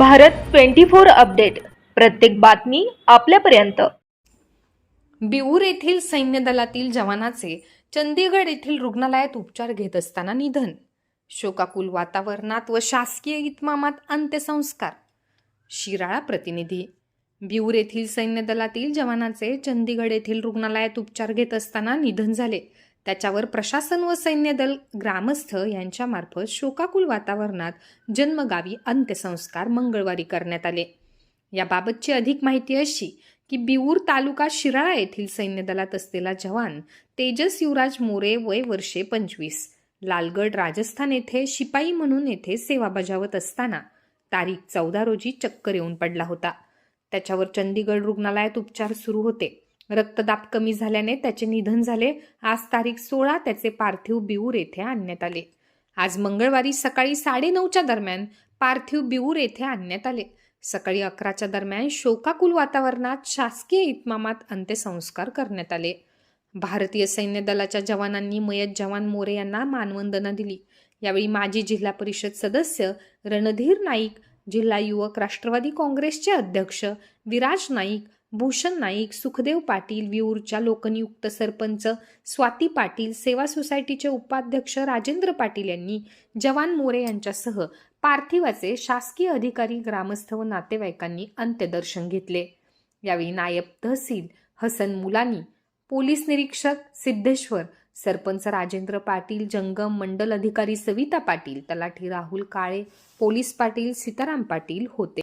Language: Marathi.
Bharat twenty four update. प्रत्येक बातमी आपल्यापर्यंत. बिऊर येथील सैन्य दलातील जवानाचे चंदीगड येथील रुग्णालयात उपचार घेत असताना निधन. शोकाकुल वातावरणात व शासकीय इतमामात अंत्यसंस्कार. शिराळा प्रतिनिधी. बिऊर येथील सैन्य दलातील जवानाचे चंदीगड येथील रुग्णालयात उपचार घेत असताना निधन झाले. त्याच्यावर प्रशासन व सैन्य दल ग्रामस्थ यांच्यामार्फत शोकाकुल वातावरणात जन्मगावी अंत्यसंस्कार मंगळवारी करण्यात आले. याबाबतची अधिक माहिती अशी की बिऊर तालुका शिराळा येथील सैन्य दलात असलेला जवान तेजस युवराज मोरे वय वर्षे पंचवीस. लालगड राजस्थान येथे शिपाई म्हणून येथे सेवा बजावत असताना तारीख चौदा रोजी चक्कर येऊन पडला होता. त्याच्यावर चंदीगड रुग्णालयात उपचार सुरू होते. रक्तदाब कमी झाल्याने त्याचे निधन झाले. आज तारीख सोळा त्याचे पार्थिव बिऊर येथे आणण्यात आले. आज मंगळवारी सकाळी साडेनऊच्या दरम्यान पार्थिव बिऊर येथे आणण्यात आले. सकाळी अकराच्या दरम्यान शोकाकुल वातावरणात शासकीय इतमामात अंत्यसंस्कार करण्यात आले. भारतीय सैन्य दलाच्या जवानांनी मयत जवान मोरे यांना मानवंदना दिली. यावेळी माजी जिल्हा परिषद सदस्य रणधीर नाईक जिल्हा युवक राष्ट्रवादी काँग्रेसचे अध्यक्ष विराज नाईक भूषण नाईक सुखदेव पाटील विऊरच्या लोकनियुक्त सरपंच स्वाती पाटील सेवा सोसायटीचे उपाध्यक्ष राजेंद्र पाटील यांनी जवान मोरे यांच्यासह पार्थिवाचे शासकीय अधिकारी ग्रामस्थ व नातेवाईकांनी अंत्यदर्शन घेतले. यावेळी नायब तहसील हसन मुलानी पोलीस निरीक्षक सिद्धेश्वर सरपंच राजेंद्र पाटील जंगम मंडल अधिकारी सविता पाटील तलाठी राहुल काळे पोलीस पाटील सीताराम पाटील होते.